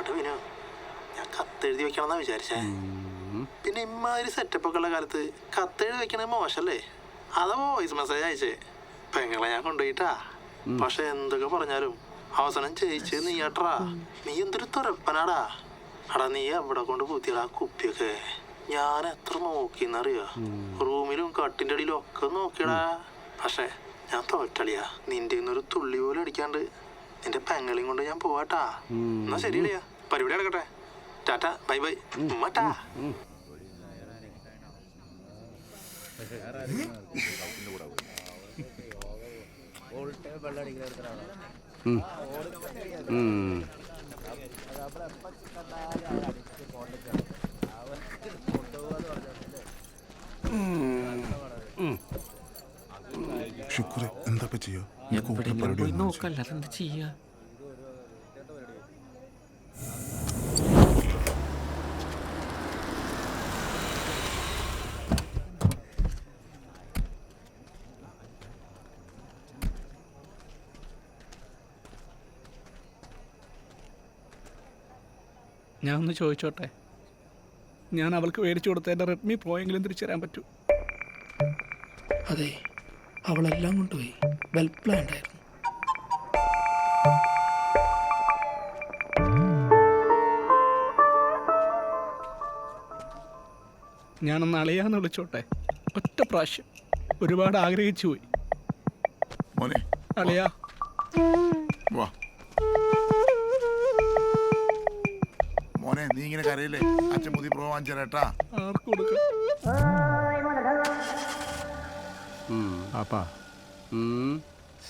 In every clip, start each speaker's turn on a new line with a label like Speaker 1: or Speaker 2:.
Speaker 1: വിട്ടോ വിനു ഞാൻ കത്തെഴുതി വെക്കണമെന്നാ വിചാരിച്ചേ. പിന്നെ ഇമ്മാതിരി സെറ്റപ്പ് ഒക്കെ ഉള്ള കാലത്ത് കത്തെഴുതി വെക്കണത് മോശല്ലേ? അതാ വോയിസ് മെസ്സേജ് അയച്ചേ. പെങ്ങളെ ഞാൻ കൊണ്ടുപോയിട്ടാ. പക്ഷെ എന്തൊക്കെ പറഞ്ഞാലും അവസാനം ജയിച്ച് നീയാട്രാ നീ എന്തൊരു തുറപ്പനാടാ അടാ നീ എവിടെ കൊണ്ട് പൂത്തിയടാ കുപ്പിയൊക്കെ? ഞാൻ എത്ര നോക്കിന്നറിയോ റൂമിലും കട്ടിന്റെ അടിയിലും ഒക്കെ നോക്കിയടാ. പക്ഷെ ഞാൻ തോറ്റളിയാ. നിന്റെ ഒരു തുള്ളി പോലും അടിക്കാണ്ട് നിന്റെ പെങ്ങളെയും കൊണ്ട് ഞാൻ പോവാട്ടാ. എന്നാ ശരിയല്ലയാ പരിപാടി നടക്കട്ടെ ടാറ്റ ബൈ ബൈ
Speaker 2: ഷുക്കൂറെ എന്താ ചെയ്യാ
Speaker 3: നോക്കല്ല എന്താ ചെയ്യാ
Speaker 4: ഞാൻ ഒന്ന് ചോദിച്ചോട്ടെ? ഞാൻ അവൾക്ക് മേടിച്ചു കൊടുത്ത എന്റെ റെഡ്മി പ്രോ എങ്കിലും തിരിച്ചു തരാൻ പറ്റൂ. അതെ അവളെല്ലാം കൊണ്ടുപോയി. വെൽ പ്ലാൻഡ് ആയിരുന്നു. ഞാനൊന്ന് അളിയാന്ന് വിളിച്ചോട്ടെ? ഒറ്റ പ്രാവശ്യം. ഒരുപാട് ആഗ്രഹിച്ചു പോയി.
Speaker 2: മോനെ.
Speaker 4: അളിയാ.
Speaker 2: വാ. മോനെ നീ ഇങ്ങനെ കരയില്ലേ? അച്ഛൻ പുതിയ പ്രോ വാങ്ങിച്ചേട്ടാ
Speaker 4: അപ്പാ കൊടുക്കാം?
Speaker 5: പാപ്പാ.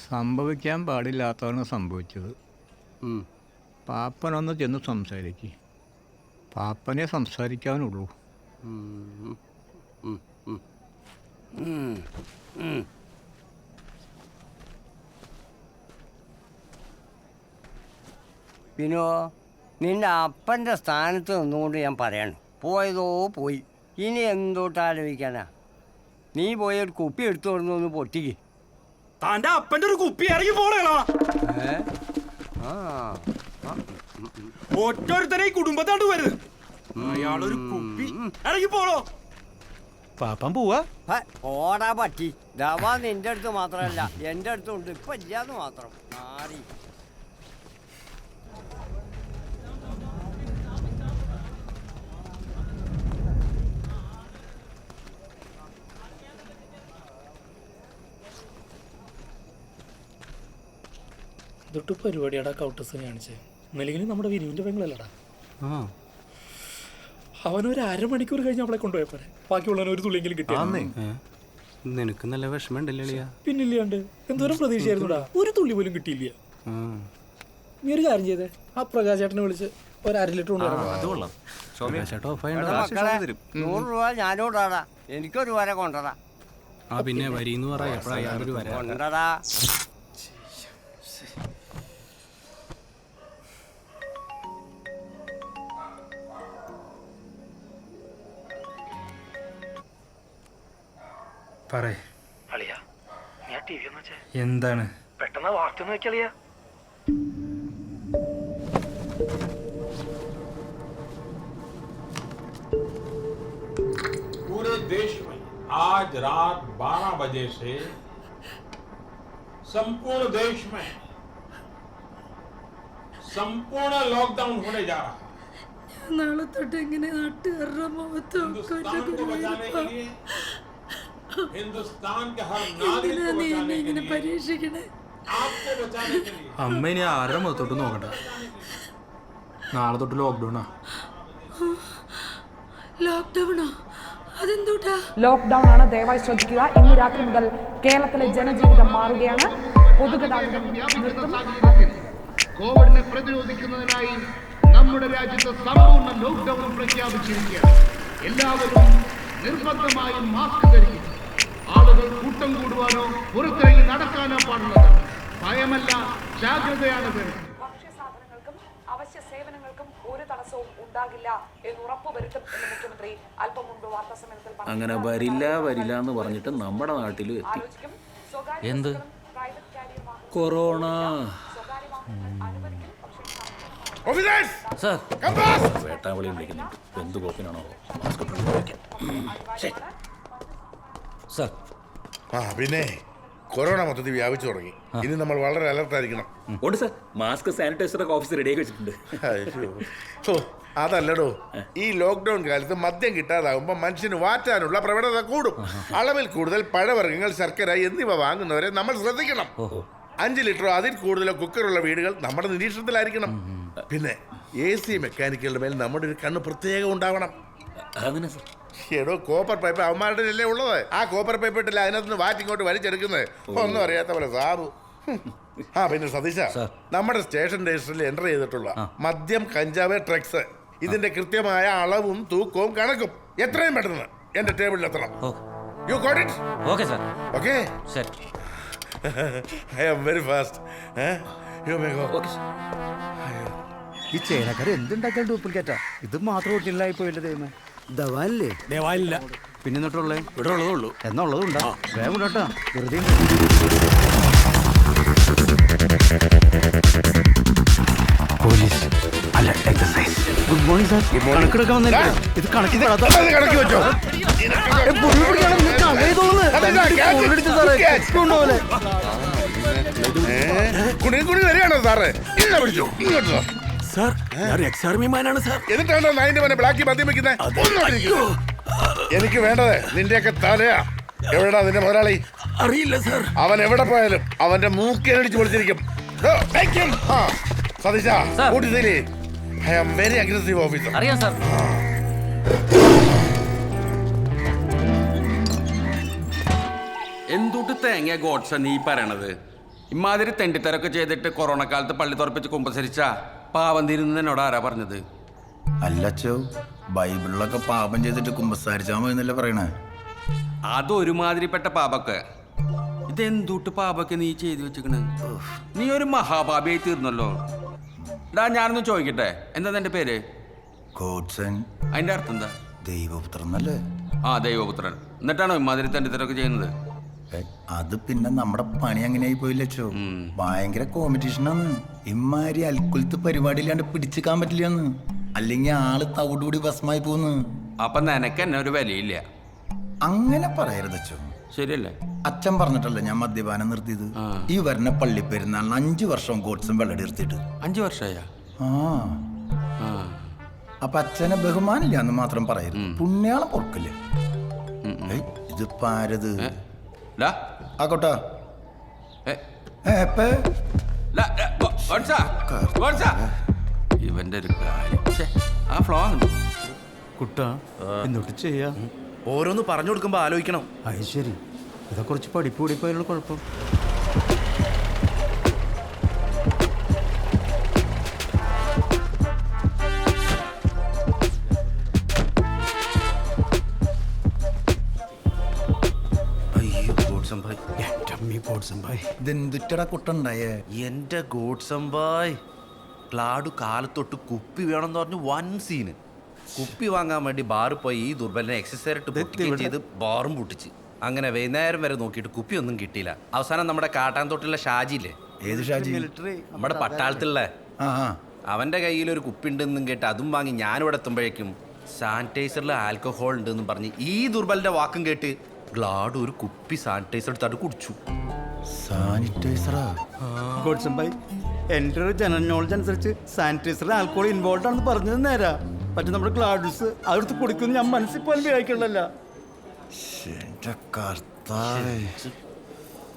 Speaker 5: സംഭവിക്കാൻ പാടില്ലാത്തതാണ് സംഭവിച്ചത്. പാപ്പനൊന്ന് ചെന്ന് സംസാരിക്ക്. പാപ്പനെ സംസാരിക്കാനുള്ളൂ.
Speaker 6: പിന്നോ? നിന്റെ അപ്പന്റെ സ്ഥാനത്ത് നിന്നുകൊണ്ട് ഞാൻ പറയണം. പോയതോ പോയി. ഇനി എന്തോട്ട് ആലോചിക്കാനാ? നീ പോയി ഒരു കുപ്പി എടുത്തു കൊടുന്നു ഒന്ന് പൊട്ടിക്ക്.
Speaker 7: താന്റെ അപ്പന്റെ ഒരു കുപ്പി ഇറങ്ങി പോണേളാ
Speaker 6: ഏ? ആ.
Speaker 7: ഒറ്റൊരുത്തനെ ഈ കുടുംബത്തോട്ട് വരുത് അയാളൊരു കുപ്പി. ഇറങ്ങി പോണോ?
Speaker 3: പാപ്പം പോവാ?
Speaker 6: ഹ, ഓടാ പറ്റി ദവാ നിന്റെ അടുത്ത് മാത്രമല്ല. എന്റെ അടുത്തുണ്ട്. ഇപ്പൊ ഇല്ലാന്ന് മാത്രം. മാറി.
Speaker 4: ഇതൊട്ട് പരിപാടിയാടാ കൗട്ടസ് കാണിച്ചേ. ഇന്നലെങ്കിലും നമ്മുടെ വിരുവിന്റെ പെങ്ങളല്ലടാ. അവനൊരു അരമണിക്കൂർ കഴിഞ്ഞ് അവളെ കൊണ്ടുപോയപ്പോലെ ബാക്കിയുള്ളവന് ഒരു തുള്ളിയെങ്കിലും കിട്ടിയാ.
Speaker 3: നിനക്ക് നല്ല വിഷമമുണ്ടല്ലേ
Speaker 4: പിന്നില്ലാണ്ട്. എന്തോരം പ്രതീക്ഷയായിരുന്നുടാ? ഒരു തുള്ളി പോലും കിട്ടിയില്ല. നീ ഒരു കാര്യം ചെയ്തേ. ആ പ്രകാശ് ചേട്ടനെ വിളിച്ച് ഒരു അര ലിറ്റർ
Speaker 6: നൂറ് രൂപ ഞാനോടാടാ എനിക്കൊരു വര കൊണ്ടടാ
Speaker 3: ആ പിന്നെ വരിന്ന് പറയാ
Speaker 6: കൊണ്ടടാ
Speaker 8: പറയ്
Speaker 4: അളിയാ നീ ആ ടി വി ഒന്ന് വെച്ചേ
Speaker 8: എന്താണ്
Speaker 4: പെട്ടെന്ന് വാർത്ത ഒന്ന് വെക്കളിയാ
Speaker 9: पूरे देश में आज रात 12 बजे से संपूर्ण देश में संपूर्ण लॉकडाउन होने जा रहा है
Speaker 10: നാളെ തൊട്ട് എങ്ങനെ നാട്ടുകാരുടെ മുഖത്തും
Speaker 9: हिंदुस्तान को बचाने के लिए
Speaker 8: അമ്മ ഇനി ആരുടെ മുഖത്തോട്ട് നോക്കണ്ട? നാളെ തൊട്ട് ലോക്ക്ഡൌണാ
Speaker 10: ലോക്ക്ഡൌണോ അതെന്തൂട്ടാ?
Speaker 11: ലോക്ക്ഡൌൺ ആണ്. ദയവായി ശ്രദ്ധിക്കുക. ഇന്ന് രാത്രി മുതൽ കേരളത്തിലെ ജനജീവിതം മാറുകയാണ്.
Speaker 12: കോവിഡിനെ പ്രതിരോധിക്കുന്നതിനായി നമ്മുടെ രാജ്യത്ത് സമ്പൂർണ ലോക്ക്ഡൌൺ പ്രഖ്യാപിച്ചിരിക്കുകയാണ്. എല്ലാവരും നിർബന്ധമായും മാസ്ക് ധരിക്കുക. ആളുകൾ കൂട്ടം കൂടുവാനോ പുറത്തിറങ്ങി നടക്കാനോ പാടുള്ളത് ഭയമല്ല ജാഗ്രതയാണ് വേണ്ടത്
Speaker 11: അവശ്യ സേവനങ്ങൾക്കും ഒരു തടസ്സവും ഉണ്ടാകില്ല എന്ന് ഉറപ്പുവരുത്തും എന്ന് മുഖ്യമന്ത്രി അല്പം മുമ്പ് വാർത്താ സമ്മേളനത്തിൽ പറഞ്ഞു.
Speaker 3: അങ്ങനെ വരില്ല വരില്ല എന്ന് പറഞ്ഞിട്ട് നമ്മുടെ നാട്ടിലും എത്തി. എന്ത്? കൊറോണ.
Speaker 13: സാർ.
Speaker 9: കമ്പാസ്!
Speaker 13: വിളിക്കുന്നുണ്ട്. എന്ത് കോപ്പിനാണോ? മാസ്ക് സാർ
Speaker 9: ആ പിന്നെ കൊറോണ മൊത്തത്തിൽ വ്യാപിച്ചു തുടങ്ങി. ഇനി നമ്മൾ വളരെ അലർട്ടായിരിക്കണം
Speaker 13: ഉണ്ട് സാർ. മാസ്ക് സാനിറ്റൈസർ സാനിറ്റൈസറൊക്കെ ഓഫീസിൽ റെഡിയാക്കി വെച്ചിട്ടുണ്ട്.
Speaker 9: ഓ, അതല്ലടോ. ഈ ലോക്ക്ഡൌൺ കാലത്ത് മദ്യം കിട്ടാതാകുമ്പോൾ മനുഷ്യന് വാറ്റാനുള്ള പ്രവണത കൂടും. അളവിൽ കൂടുതൽ പഴവർഗങ്ങൾ ശർക്കര എന്നിവ വാങ്ങുന്നവരെ നമ്മൾ ശ്രദ്ധിക്കണം. അഞ്ച് ലിറ്ററോ അതിൽ കൂടുതലോ കുക്കറുള്ള വീടുകൾ നമ്മുടെ നിരീക്ഷണത്തിലായിരിക്കണം. പിന്നെ എ സി മെക്കാനിക്കുകളുടെ മേൽ നമ്മുടെ ഒരു കണ്ണ് പ്രത്യേകം ഉണ്ടാവണം.
Speaker 13: അങ്ങനെ സാർ.
Speaker 9: എടോ കോപ്പർ പൈപ്പ് അവന്മാരുടെ അല്ലേ ഉള്ളത്? ആ കോപ്പർ പൈപ്പ് ഇട്ടില്ല അതിനകത്ത് വാറ്റ് ഇങ്ങോട്ട് വലിച്ചെടുക്കുന്നത്? ഒന്നും അറിയാത്ത പോലെ സാബു. ഹും. ആ പിന്നെ സതീശ നമ്മുടെ സ്റ്റേഷൻ രജിസ്റ്ററിൽ എന്റർ ചെയ്തിട്ടുള്ള മദ്യം കഞ്ചാവ് ട്രക്സ് ഇതിന്റെ കൃത്യമായ അളവും തൂക്കവും കണക്കും എത്രയും പെട്ടെന്ന് എന്റെ ടേബിളിൽ എത്തണം. You got it
Speaker 13: okay sir
Speaker 9: okay
Speaker 13: ശരി
Speaker 9: I am very fast you may go
Speaker 13: okay sir
Speaker 14: ഈ ചേനക്കാർ എന്തുണ്ടാക്കാൻ ഡ്യൂപ്ലിക്കേറ്റാ ഇത് മാത്രം ഒട്ടില്ലായി പോയില്ലേ ദൈവമേ. ദവാല്ലേ
Speaker 13: ദേവാലില്ല
Speaker 14: പിന്നെ എന്നിട്ടുള്ളേ?
Speaker 13: ഇവിടെ ഉള്ളതേ ഉള്ളൂ.
Speaker 14: എന്നുള്ളതുണ്ടോ. വേഗം കേട്ടോ വെറുതെ പോലീസ് അല്ല എക്സസൈസ് ഗുഡ് മോർണിംഗ് സാർ കണക്കെടുക്കാൻ വന്നില്ല? ഇത് കണക്കിൽ
Speaker 9: കണക്കി വെച്ചോ? കുണി കുണി വരികയാണോ സാറേ? ഇല്ല പിടിച്ചു. ഇങ്ങോട്ട്.
Speaker 13: സാർ ഞാൻ എക്സ് ആർമി മാനാണ് സാർ.
Speaker 9: എന്നിട്ടാണോ നായിന്റെ മനെ ബ്ലാക്കി മദ്യം വെക്കുന്നത് എനിക്ക് വേണ്ടത് നിന്റെയൊക്കെ തലയാ. എവിടാ നിന്റെ മുതലാളി?
Speaker 13: അറിയില്ല സർ.
Speaker 9: അവൻ എവിടെ പോയാലും അവന്റെ മൂക്കേനടിച്ച് പൊളിച്ചിരിക്കും. ദോ, take ആ, സതീശ കൂട്ടിത്തിരി I am very aggressive officer
Speaker 13: അറിയാം സാർ.
Speaker 15: എന്തുട്ട് തേങ്ങ ഗോഡ്സ നീ പറയണത്? ഇമാതിരി തെണ്ടിത്തരൊക്കെ ചെയ്തിട്ട് കൊറോണ കാലത്ത് പള്ളി തുറപ്പിച്ച് കുമ്പസരിച്ച? പാവം തിരുന്നതിനോട് ആരാ പറഞ്ഞത്?
Speaker 14: അല്ലച്ചോ ബൈബിളിലൊക്കെ പാപം ചെയ്തിട്ട് കുമ്പസാരിച്ചാൽ എന്നല്ലേ പറയണേ.
Speaker 15: അതൊരുമാതിരിപ്പെട്ട പാപൊക്കെ. ഇതെന്തൂട്ട് പാപൊക്കെ നീ ചെയ്തു വെച്ചിക്കണ് നീ ഒരു മഹാപാപിയായി തീർന്നല്ലോ. ഡാ ഞാനൊന്ന് ചോദിക്കട്ടെ എന്താ നിന്റെ പേര്?
Speaker 14: ഗോഡ്സൺ
Speaker 15: അതിന്റെ അർത്ഥം എന്താ?
Speaker 14: ദൈവപുത്രൻ എന്നല്ലേ
Speaker 15: ആ ദൈവപുത്രൻ. എന്നിട്ടാണോ ഇമാതിരി തന്റെ തെണ്ടിത്തരൊക്കെ ചെയ്യുന്നത്?
Speaker 14: അത് പിന്നെ നമ്മുടെ പണി അങ്ങനെയായി പോയില്ലച്ചോ ഭയങ്കര കോമ്പറ്റീഷനാണ് ഇമ്മാരി അൽക്കുലത്ത് പരിപാടി ഇല്ലാണ്ട് പിടിച്ചിക്കാൻ പറ്റില്ലെന്ന്. അല്ലെങ്കിൽ ആൾ തവിടുകൂടി ഭസ്മായി പോന്ന്.
Speaker 15: അപ്പൊ നിനക്ക് എന്നെ ഒരു വിലയില്ല.
Speaker 14: അങ്ങനെ പറയരുതച്ചോ
Speaker 15: ശരിയല്ലേ?
Speaker 14: അച്ഛൻ പറഞ്ഞിട്ടല്ലേ ഞാൻ മദ്യപാനം നിർത്തിയത്? ഈ വരുന്ന പള്ളി പെരുന്നാളിന് അഞ്ചു വർഷം ഗോഡ്സും വെള്ളടി നിർത്തിയിട്ട്.
Speaker 15: അഞ്ചു വർഷമായ
Speaker 14: ആ. അപ്പൊ അച്ഛനെ ബഹുമാനില്ല എന്ന് മാത്രം പറയരുത്. പുണ്യാളം പൊറക്കില്ലേ? ഇതിപ്പാരത് ആക്കോട്ടാ.
Speaker 15: ഇവന്റെ ഒരു കാര്യം. ആ ഫ്ലോ ആണ്
Speaker 14: കുട്ടാ എന്നിട്ട് ചെയ്യാ.
Speaker 13: ഓരോന്ന് പറഞ്ഞു കൊടുക്കുമ്പോ ആലോചിക്കണം.
Speaker 14: അത് ശരി. ഇതാ കുറച്ച് പഠിപ്പ് കൂടിപ്പോയാലും കുഴപ്പം. അമ്മി ഗോഡ്സം ഭായ് ഇതെന്തുറ്റടാ കുട്ടുണ്ടായേ?
Speaker 13: എന്റെ ഗോഡ്സംബായ് ക്ലാഡു കാലത്തൊട്ട് കുപ്പി വേണമെന്ന് പറഞ്ഞു വൻ സീന്. കുപ്പി വാങ്ങാൻ വേണ്ടി ബാറിൽ പോയി ഈ ദുർബലിനെ എക്സസൈസ് പൊട്ടിക്കുകയും ചെയ്ത് ബാറും പൊട്ടിച്ച്. അങ്ങനെ വൈകുന്നേരം വരെ നോക്കിയിട്ട് കുപ്പി ഒന്നും കിട്ടിയില്ല. അവസാനം നമ്മുടെ കാട്ടാൻ തൊട്ടുള്ള ഷാജിയില്ലേ
Speaker 14: ഏത് ഷാജി?
Speaker 13: നമ്മുടെ പട്ടാളത്തിലുള്ള.
Speaker 14: ആ
Speaker 13: അവന്റെ കയ്യിൽ ഒരു കുപ്പി ഉണ്ടെന്നും കേട്ട് അതും വാങ്ങി ഞാനിവിടെ എത്തുമ്പോഴേക്കും സാനിറ്റൈസറിൽ ആൽക്കഹോൾ ഉണ്ടെന്നും പറഞ്ഞ് ഈ ദുർബലിന്റെ വാക്കും കേട്ട് ഗ്ലാഡ് ഒരു കുപ്പി സാനിറ്റൈസർ എടുത്തിട്ട് കുടിച്ചു.
Speaker 14: സാനിറ്റൈസറാ? ഗോഡ്സം ഭായ് എന്റെ ഒരു ജനറൽ നോളജ് അനുസരിച്ച് സാനിറ്റൈസറിൽ ആൽക്കോൾ ഇൻവോൾവ് ആണെന്ന് പറഞ്ഞത് നേരാ. പക്ഷെ നമ്മുടെ ക്ലാഡ്സ് അതെടുത്ത് കൊടുക്കുന്നു ഞാൻ മനസ്സിൽ പോലും വിചാരിക്കണല്ലോ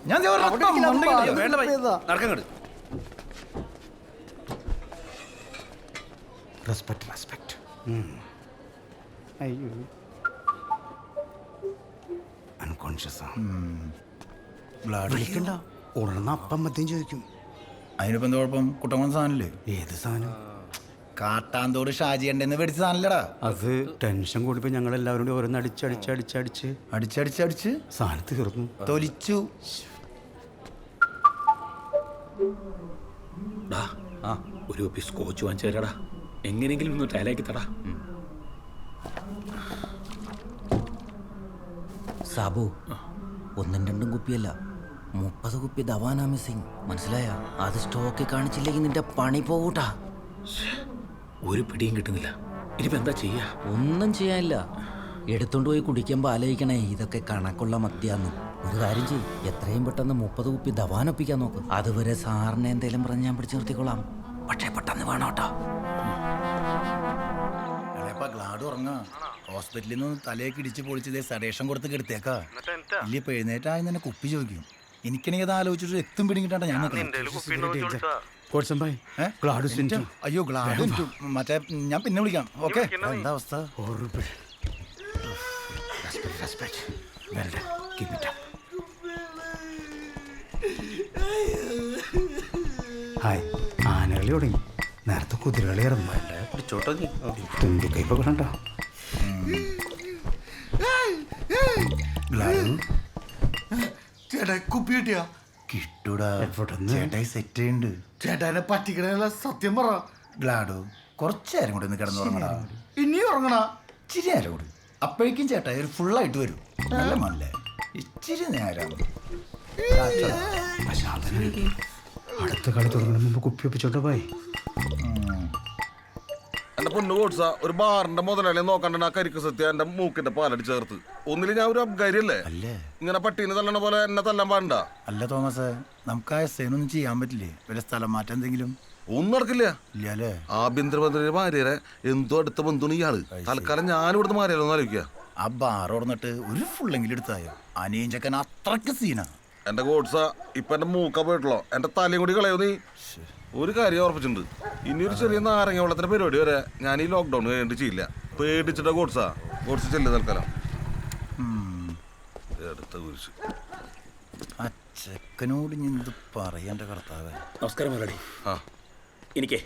Speaker 14: ഞാൻ റെസ്പെക്ട് റെസ്പെക്ട് അയ്യോ
Speaker 13: അൺകോൺഷ്യസ്
Speaker 14: വിളിക്കണ്ട. ഉടനെ അപ്പം മദ്യം ചോദിക്കും. അതിനിപ്പം എന്താ കുഴപ്പം? കുട്ടമ്മ സാധനല്ലേ ഏത് സാധനം? കാട്ടാന്തോട് ഷാജിയണ്ടെന്ന് മേടിച്ച സാധനല്ലടാ
Speaker 16: അത് ടെൻഷൻ കൂടിപ്പോ ഞങ്ങൾ എല്ലാവരും കൂടി ഓരോന്ന് അടിച്ചടിച്ചടിച്ചടിച്ച്
Speaker 14: അടിച്ചടിച്ചടിച്ച്
Speaker 16: സാധനം തീർന്നു.
Speaker 14: തൊലിച്ചു.
Speaker 13: ആ ഒരു കുപ്പി സ്കോച്ച് വാങ്ങിച്ചു തരാടാ. എങ്ങനെയെങ്കിലും ഒന്ന് ടയലാക്കി തടാ.
Speaker 17: സാബു ഒന്നും രണ്ടും കുപ്പിയല്ല മുപ്പത് കുപ്പി ദവാനാ മിസ്സിങ്. മനസ്സിലായ? അത് സ്റ്റോക്ക് കാണിച്ചില്ലെങ്കിൽ നിന്റെ പണി പോകൂട്ടാ
Speaker 3: ഒരു പിടിയും കിട്ടുന്നില്ല. ഇനിയിപ്പോ എന്താ ചെയ്യാ?
Speaker 17: ഒന്നും ചെയ്യാനില്ല. എടുത്തോണ്ട് പോയി കുടിക്കുമ്പോൾ ആലോചിക്കണേ ഇതൊക്കെ കണക്കുള്ള മദ്യാന്ന്. ഒരു കാര്യം ചെയ്യും. എത്രയും പെട്ടെന്ന് മുപ്പത് കുപ്പി ദവാനൊപ്പിക്കാൻ നോക്ക്. അതുവരെ സാറിനെ എന്തേലും പറഞ്ഞ് ഞാൻ പിടിച്ചു നിർത്തിക്കൊള്ളാം പക്ഷേ പെട്ടെന്ന് വേണം കേട്ടോ.
Speaker 14: ഗ്ലാഡ് ഉറങ്ങാ. ഹോസ്പിറ്റലിൽ നിന്ന് തലയൊക്കെ ഇടിച്ച് പൊളിച്ചതേ സഡേഷൻ കൊടുത്ത് കെടുത്തേക്കാ ഇല്ല ഇപ്പൊ എഴുന്നേറ്റായി തന്നെ കുപ്പി ചോദിക്കും. എനിക്കാണെങ്കിൽ അത് ആലോചിച്ചിട്ട് എത്തും പിടിക്കിട്ടാണ് ഞാൻ. അയ്യോ ഗ്ലാഡ് മറ്റേ ഞാൻ പിന്നെ വിളിക്കാം. ഓക്കെ. എന്താ അവസ്ഥ?
Speaker 3: ഹായ്. ആനകളി തുടങ്ങി. നേരത്തെ കുതിരകളി ഇറങ്ങി
Speaker 13: പിടിച്ചോട്ടോ നീ.
Speaker 14: ചേട്ടാ കുപ്പി കിട്ടിയാ? കിട്ടൂടാ. ചേട്ടായി സെറ്റ് ചെയ്യുന്നുണ്ട് ചേട്ടാനെ പറ്റിക്കണല്ല സത്യം പറ. ഗ്ലാഡോ കുറച്ചേരം കൂടി ഒന്ന് കിടന്നുറങ്ങണ ഇനിയും ഉറങ്ങണ? ഇച്ചിരി നേരം കൂടി. അപ്പോഴേക്കും ചേട്ടായി ഒരു ഫുള്ളായിട്ട് വരും. നല്ല മല്ലേ ഇച്ചിരി നേരം.
Speaker 3: അടുത്ത കളി തുടങ്ങുന്ന മുമ്പ് കുപ്പി ഒപ്പിച്ചോട്ടോ പോയി.
Speaker 18: പൊന്നു ഒരു ബാറിന്റെ മുതലാളി നോക്കണ്ട ആ കരിക്ക് സത്യ എന്റെ മൂക്കിന്റെ പാലടി ചേർത്ത്. ഒന്നിൽ ഞാൻ ഒരു അബ്കാരിയല്ലേ?
Speaker 14: അല്ലേ?
Speaker 18: ഇങ്ങനെ പട്ടീനെ തല്ലണ പോലെ എന്നെ തല്ലാൻ പാടണ്ട?
Speaker 14: അല്ല തോമസ് നമുക്ക് ആ സേനൊന്നും ഒന്നും ചെയ്യാൻ പറ്റില്ലേ? വല്ല സ്ഥലം മാറ്റം എന്തെങ്കിലും?
Speaker 18: ഒന്നും നടക്കില്ല.
Speaker 14: ഇല്ല ആഭ്യന്തരമന്ത്രി
Speaker 18: ആഭ്യന്തരമന്ത്രിയുടെ ഭാര്യരെ എന്തോ അടുത്ത ബന്ധുണ് ഇയാൾ. തൽക്കാലം ഞാൻ ഇവിടുന്ന് മാറിയാലോ എന്ന് ആലോചിക്കുക
Speaker 14: ആ ബാർ ഓർന്നിട്ട് ഒരു ഫുള്ളെങ്കിലും എടുത്തായോ? അനിയൻ ചക്കൻ അത്രയ്ക്ക് സീനാ.
Speaker 18: എന്റെ കോട്സ ഇപ്പൊ എന്റെ മൂക്ക പോയിട്ടുള്ളോ? എന്റെ തലയും കൂടി കളയോ നീ? ഒരു കാര്യം ഉറപ്പിച്ചിട്ടുണ്ട്. ഇനി ഒരു ചെറിയ നാരങ്ങ വെള്ളത്തിന്റെ പരിപാടി വരെ ഞാൻ ഈ ലോക്ക്ഡൗൺ കഴിഞ്ഞിട്ട് ചെയ്യില്ല. പേടിച്ചിട്ട് ഗോഡ്സാ. ഗോഡ്സ് ചെല്ലു തൽക്കാലം. എടുത്ത കുരിശ്.
Speaker 14: ആ ചെക്കനോട് ഞാൻ എന്ത് പറയണ്ട കർത്താവ്?
Speaker 3: നമസ്കാരം മുരളി
Speaker 18: ആ.
Speaker 3: എനിക്ക്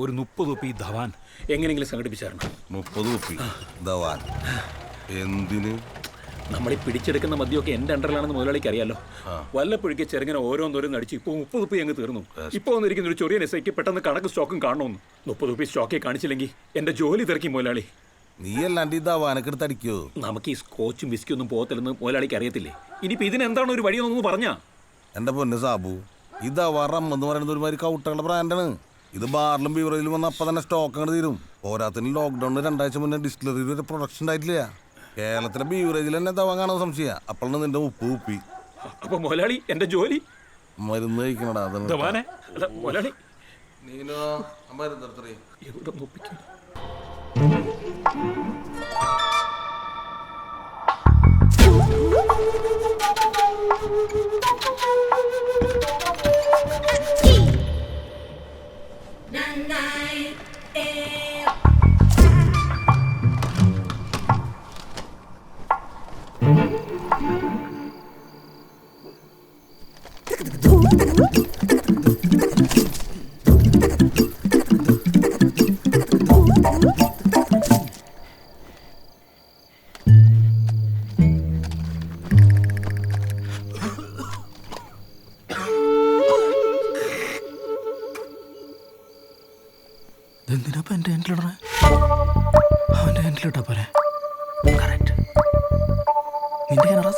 Speaker 3: ഒരു മുപ്പത് കുപ്പി ധവാൻ എങ്ങനെയെങ്കിലും സംഘടിപ്പിച്ചായിരുന്നു?
Speaker 18: മുപ്പത് കുപ്പി ധവാൻ. എന്തിന്?
Speaker 3: നമ്മൾ ഈ പിടിച്ചെടുക്കുന്ന മദ്യമൊക്കെ എന്റെ അണ്ടറിലാണെന്ന് മുതലാളിക്ക് അറിയാലോ. വല്ലപ്പോഴേക്ക് ചെറുങ്ങനെ ഓരോന്നോരോന്ന് അടിച്ച് ഇപ്പൊ മുപ്പത് ഉപ്പി അങ്ങ് തീർന്നു. ഇപ്പൊ വന്നിരിക്കുന്ന ഒരു ചെറിയ നെസയ്ക്ക് പെട്ടെന്ന് കണക്ക് സ്റ്റോക്കും കാണണമെന്ന് മുപ്പത് ഉപ്പി സ്റ്റോക്കെ കാണിച്ചില്ലെങ്കിൽ എന്റെ ജോലി തിരക്കി മുതലാളി.
Speaker 18: നീ അല്ലാണ്ട് ഈ ദവാനൊക്കെ എടുത്ത് അടിക്കോ?
Speaker 3: നമുക്ക് ഈ സ്കോച്ചും വിസ്കി ഒന്നും പോകത്തില്ലെന്ന് മുതലാളിക്ക് അറിയത്തില്ലേ? ഇനിയിപ്പോൾ ഇതിനെന്താണ് ഒരു വഴിയെന്നൊന്ന് പറഞ്ഞാ.
Speaker 18: എന്റെ പൊന്ന് സാബു ഇതാ വറം എന്ന് പറയുന്നത് ഒരുമാതിരി കൗട്ടകളുടെ ബ്രാൻഡാണ്. ഇത് ബാറിലും ബീവറേജിലും വന്ന് അപ്പം തന്നെ സ്റ്റോക്ക് അങ്ങോട്ട് തീരും. പോരാത്തിന് ലോക്ക്ഡൌണിന് രണ്ടാഴ്ച മുന്നേ ഡിസ്റ്റിലറിയിൽ ഒരു പ്രൊഡക്ഷൻ ഉണ്ടായിട്ടില്ല. കേരളത്തിലെ ബീവറേജിൽ തന്നെ കാണാൻ സംശയ. അപ്പോഴാണ് നിന്റെ ഉപ്പ് ഉപ്പി.
Speaker 3: അപ്പൊ മുതലാളി എന്റെ ജോലി?
Speaker 18: മരുന്ന് കഴിക്കണടാ
Speaker 3: അല്ല മുതലാളി.
Speaker 18: നീനോ മരുന്ന്
Speaker 3: എവിടെ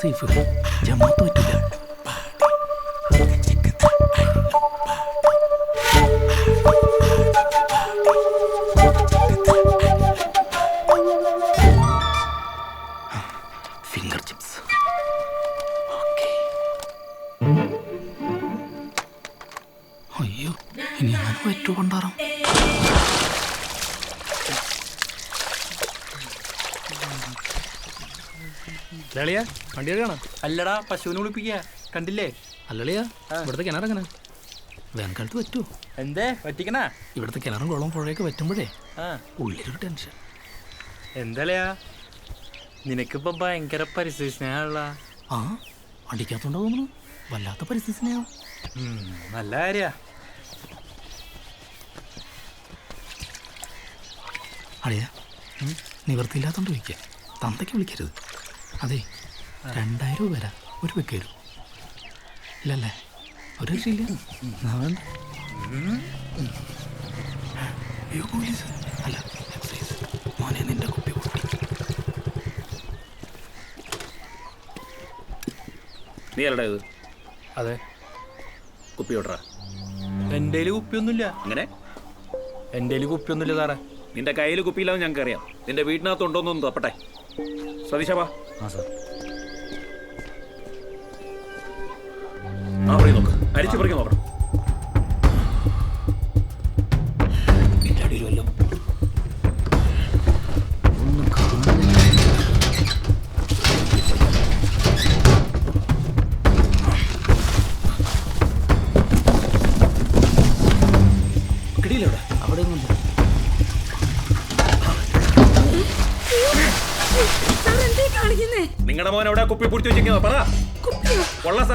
Speaker 3: സേഫ് ജമാത്ത് പറ്റില്ല ഫിംഗർ ചിപ്സ് അയ്യോ ഇനി അങ്ങനെ പറ്റു കൊണ്ടാറാം ലളിയ വണ്ടി എടുക്കണം
Speaker 8: അല്ലടാ പശുവിനെ കുളിപ്പിക്കുക കണ്ടില്ലേ?
Speaker 3: അല്ലളിയ ഇവിടുത്തെ കിണർ എങ്ങനെ വേനൽക്കാലത്ത് പറ്റുമോ
Speaker 8: എന്തേ പറ്റിക്കണ?
Speaker 3: ഇവിടുത്തെ കിണറും കുളവും പുഴയൊക്കെ പറ്റുമ്പോഴേ ഉള്ളിലൊരു ടെൻഷൻ.
Speaker 8: എന്തലയാ നിനക്കിപ്പോ ഭയങ്കര പരിസ്ഥിതി സ്നേഹമുള്ള?
Speaker 3: ആ അടിക്കാത്തോണ്ടോ തോന്നുന്നു വല്ലാത്ത പരിസ്ഥിതി സ്നേഹം.
Speaker 8: നല്ല കാര്യ.
Speaker 3: അളിയ നിവർത്തിയില്ലാത്തോണ്ട് വിളിക്കുക തന്തയ്ക്ക് വിളിക്കരുത്. അതെ. രണ്ടായിരം രൂപ വരാം. ഒരു വെക്കരു ഇല്ലല്ലേ? ഒരു രക്ഷയില്ല. പോലീസ്. അല്ല എക്സൈസ് മോനെ നിന്റെ കുപ്പി നീ അല്ലടാ ഇത്?
Speaker 8: അതെ.
Speaker 3: കുപ്പി ഓട്ടറ?
Speaker 8: എന്റെ കുപ്പിയൊന്നുമില്ല.
Speaker 3: അങ്ങനെ
Speaker 8: എന്റെ കയ്യിൽ കുപ്പിയൊന്നുമില്ല സാറേ.
Speaker 3: നിന്റെ കയ്യിൽ കുപ്പിയില്ലാന്ന് ഞങ്ങൾക്കറിയാം. നിന്റെ വീട്ടിനകത്ത് ഉണ്ടോന്നൊന്ന് തപ്പട്ടെ. സതീശ
Speaker 10: ആ സാർ.
Speaker 3: ആ പറയും നോക്ക്. അരിച്ചു പറിക്കാൻ നോക്കണം.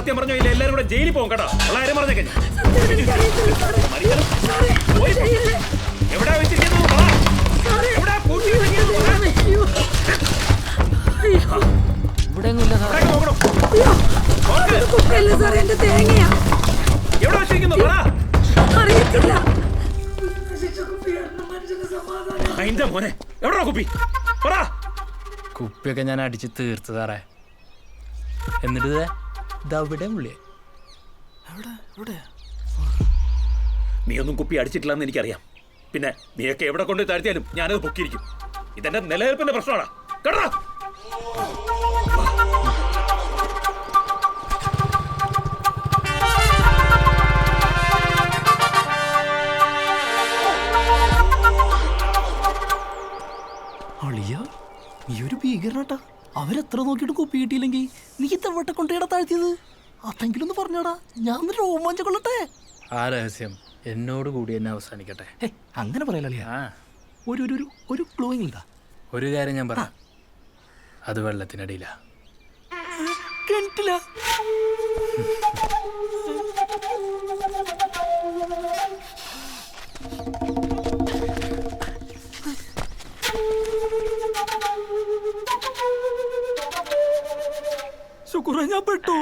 Speaker 3: സത്യം പറഞ്ഞോ ഇല്ല എല്ലാരും കൂടെ ജയിലിൽ പോകും കേട്ടോ. ഉള്ള ആരും പറഞ്ഞേക്കെ.
Speaker 19: ചെയ്യല്ലേ?
Speaker 3: എവിടെ വെച്ചിരിക്കുന്നു പൂട്ടി
Speaker 10: ഇവിടെ
Speaker 3: എവിടെ വെച്ചിരിക്കുന്നു?
Speaker 19: അറിയത്തില്ല
Speaker 3: അതിന്റെ മോനെ. എവിടാ കുപ്പി? പറ.
Speaker 8: കുപ്പിയൊക്കെ ഞാൻ അടിച്ച് തീർത്തു സാറേ. എന്നിട്ട് ഇതവിടെ
Speaker 3: നീ ഒന്നും കുപ്പി അടിച്ചിട്ടില്ലെന്ന് എനിക്കറിയാം. പിന്നെ നീയൊക്കെ എവിടെ കൊണ്ട് താഴ്ത്തിയാലും ഞാനത് പൊക്കിയിരിക്കും. ഇതെന്റെ നിലനിൽപ്പിന്റെ പ്രശ്നമാണ് കേട്ടോ
Speaker 20: അളിയ നീ ഒരു ഭീകരനാട്ടാ. അവരെത്ര നോക്കിയിട്ട് കുപ്പി കിട്ടിയില്ലെങ്കിൽ നീ തെവട്ടെ കൊണ്ടേടാ താഴ്ത്തിയത്? അതെങ്കിലും ഒന്ന് പറഞ്ഞോടാ ഞാൻ ഒന്ന് രോമാഞ്ചം കൊള്ളട്ടെ
Speaker 8: ആ രഹസ്യം എന്നോട് കൂടി എന്നെ അവസാനിക്കട്ടെ.
Speaker 20: അങ്ങനെ പറയല അളിയ. ഒരു ഒരു ഒരു ഒരു ക്ലൂയിങ് ഇതാ.
Speaker 8: ഒരു കാര്യം ഞാൻ പറയാം അത് വെള്ളത്തിനടിയിലാ.
Speaker 20: കിണറ്റില്ല ശുക്ര ഞാൻ പെട്ടു.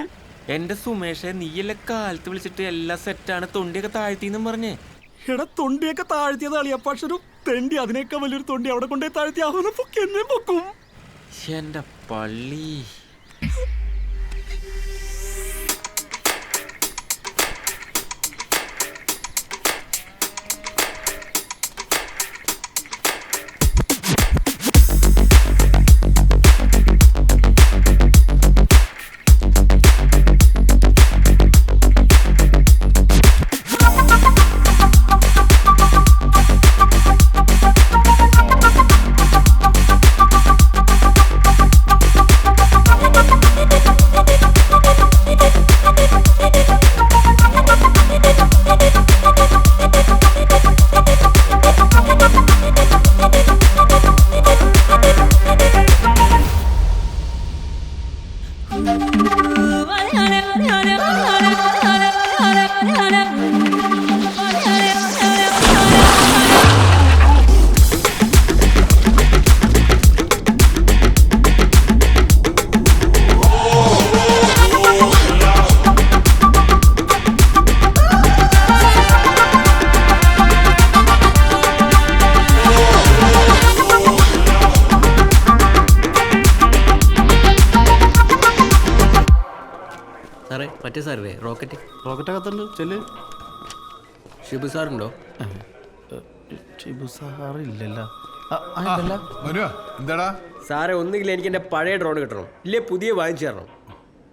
Speaker 21: എന്റെ സുമേഷെ നീയല്ലേ കാലത്ത് വിളിച്ചിട്ട് എല്ലാ സെറ്റാണ് തൊണ്ടിയൊക്കെ താഴ്ത്തിന്നും പറഞ്ഞേ?
Speaker 20: എടാ തൊണ്ടിയൊക്കെ താഴ്ത്തിയത് അളിയ പക്ഷെ ഒരു തെണ്ടി അതിനേക്കാൾ വലിയൊരു തൊണ്ടി അവിടെ കൊണ്ടുപോയി താഴ്ത്തി അവനെ പൊക്കി എന്നെ പൊക്കും.
Speaker 21: എന്റെ പള്ളി.
Speaker 20: സാറേ മറ്റേ സാറേ റോക്കറ്റ്? റോക്കറ്റ് അകത്തുണ്ട് ചെല്ല്. ഷിബു സാറുണ്ടോ? ഷിബു സാറില്ലല്ലോ
Speaker 22: എന്താടാ?
Speaker 23: സാറേ ഒന്നുകിൽ എനിക്ക് എന്റെ പഴയ ഡ്രോൺ കിട്ടണം. ഇല്ലേ പുതിയ വാങ്ങിച്ചു തരണം.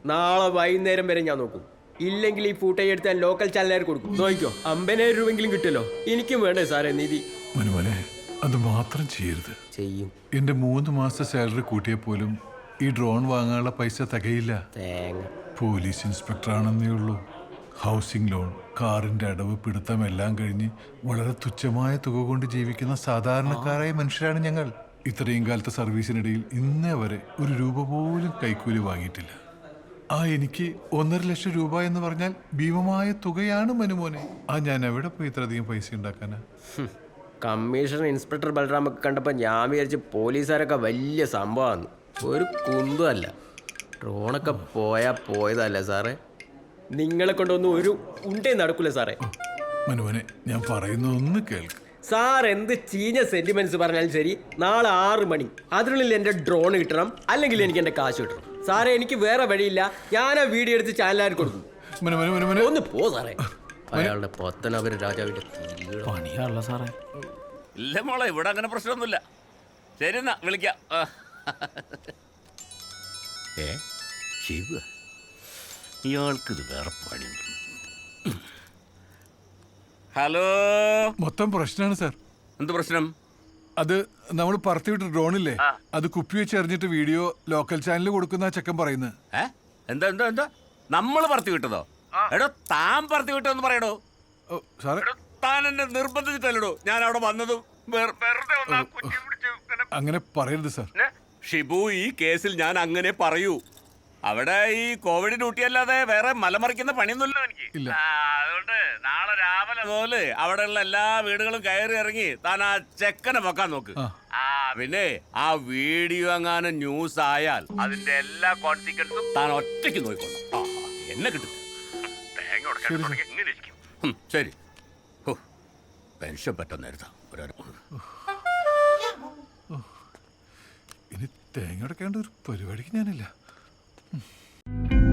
Speaker 23: നാളെ വൈകുന്നേരം വരെ ഞാൻ നോക്കും. ഇല്ലെങ്കിൽ ഈ ഫൂട്ടേജ് എടുത്ത് ഞാൻ ലോക്കൽ ചാനലുകാർ കൊടുക്കും. നോക്കിക്കോ അമ്പതിനായിരം രൂപയെങ്കിലും കിട്ടുമല്ലോ. എനിക്കും വേണ്ടേ സാറേ നിധി?
Speaker 24: മനുമനെ അത് മാത്രം ചെയ്യരുത്.
Speaker 23: ചെയ്യും.
Speaker 24: എന്റെ മൂന്ന് മാസത്തെ സാലറി കൂട്ടിയ പോലും ഈ ഡ്രോൺ വാങ്ങാനുള്ള പൈസ തികയില്ല.
Speaker 23: തേങ്ങ.
Speaker 24: പോലീസ് ഇൻസ്പെക്ടറാണെന്നേ ഉള്ളൂ. ഹൗസിംഗ് ലോൺ കാറിന്റെ അടവ് പിടുത്തം എല്ലാം കഴിഞ്ഞ് വളരെ തുച്ഛമായ തുക കൊണ്ട് ജീവിക്കുന്ന സാധാരണക്കാരായ മനുഷ്യരാണ് ഞങ്ങൾ. ഇത്രയും കാലത്തെ സർവീസിനിടയിൽ ഇന്നേ വരെ ഒരു രൂപ പോലും കൈക്കൂലി വാങ്ങിയിട്ടില്ല. ആ എനിക്ക് ഒന്നര ലക്ഷം രൂപ എന്ന് പറഞ്ഞാൽ ഭീമമായ തുകയാണ് മനുമോനെ. ആ ഞാൻ എവിടെ പോയി ഇത്രയധികം പൈസ ഉണ്ടാക്കാനാ?
Speaker 23: കമ്മീഷണർ ഇൻസ്പെക്ടർ ബലറാമൊക്കെ കണ്ടപ്പോൾ ഞാൻ വിചാരിച്ച് പോലീസുകാരൊക്കെ വലിയ സംഭവമാണ് ഒരു കുന്തമല്ല ഡ്രോണൊക്കെ പോയാ പോയതല്ലേ സാറേ? നിങ്ങളെ കൊണ്ടൊന്നും ഒരു ഉണ്ടേ നടക്കൂല സാറേ.
Speaker 24: മനുവനെ ഞാൻ പറയുന്ന ഒന്ന് കേൾക്ക്.
Speaker 23: സാർ എന്ത് ചീഞ്ഞ സെന്റിമെന്റ്സ് പറഞ്ഞാലും ശരി നാളെ ആറ് മണി അതിനുള്ളിൽ എന്റെ ഡ്രോൺ കിട്ടണം അല്ലെങ്കിൽ എനിക്ക് എന്റെ കാശ് കിട്ടണം. സാറേ എനിക്ക് വേറെ വഴിയില്ല. ഞാൻ ആ വീഡിയോ എടുത്ത് ചാനലാർക്ക് കൊടുക്കും?
Speaker 24: മനു മനു
Speaker 23: ഒന്ന് പോ സാറേ. അയാളുടെ പത്തനപുര രാജാവിന്റെ.
Speaker 14: പണിയാണല്ലോ സാറേ.
Speaker 6: ഇല്ല മോളെ ഇവിടെ അങ്ങനെ പ്രശ്നമൊന്നുമില്ല. ശരി എന്നാ വിളിക്കാം. ആ. ഏ? ശിവ ഇയാൾക്കിത് വേറെ പണി ഹലോ?
Speaker 24: മൊത്തം പ്രശ്നമാണ് സാർ.
Speaker 6: എന്ത് പ്രശ്നം?
Speaker 24: അത് നമ്മൾ പറത്തി പറത്തിവിട്ട ഡ്രോണില്ലേ? അത് കുപ്പി വെച്ച് എറിഞ്ഞിട്ട് വീഡിയോ ലോക്കൽ ചാനലിൽ കൊടുക്കുന്ന ആ ചെക്കൻ പറയുന്നത്
Speaker 6: എന്താ എന്താ എന്താ? നമ്മൾ പറത്തി വിട്ടതോ? എടോ താൻ പറത്തി വിട്ടതെന്ന് പറയടോ.
Speaker 24: പറയണോ സാറേ.
Speaker 6: താൻ എന്നെ നിർബന്ധിച്ചിട്ടല്ലടോ. ഞാൻ അവിടെ വന്നതും
Speaker 24: അങ്ങനെ പറയരുത് സാർ.
Speaker 6: ഷിബു ഈ കേസിൽ ഞാൻ അങ്ങനെ പറയൂ. അവിടെ ഈ കോവിഡ് ഡ്യൂട്ടി അല്ലാതെ വേറെ മലമറിക്കുന്ന പണിയൊന്നുമില്ല എനിക്ക്. ആ, അതുകൊണ്ട് നാളെ രാവിലെ മുതൽ അവിടെയുള്ള എല്ലാ വീടുകളും കയറി ഇറങ്ങി താൻ ആ ചെക്കനെ പൊക്കാൻ നോക്ക്.
Speaker 24: ആ.
Speaker 6: പിന്നെ ആ വീഡിയോ അങ്ങനെ ന്യൂസ് ആയാൽ അതിന്റെ എല്ലാ കോൺസിക്വൻസും താൻ ഒറ്റയ്ക്ക് നോക്കിക്കൊള്ളാം ആ, എന്നെ കിട്ടും. തേങ്ങ ഉടക്കാൻ
Speaker 24: ശരി,
Speaker 6: തുടങ്ങി ഇങ്ങനെ ഇരിക്കും? ഉം, ശരി. ഹോ, പെൻഷൻ ഒരു
Speaker 24: ഇനി തേങ്ങ അടക്കേണ്ട ഒരു പരിപാടിക്ക് ഞാനില്ല. you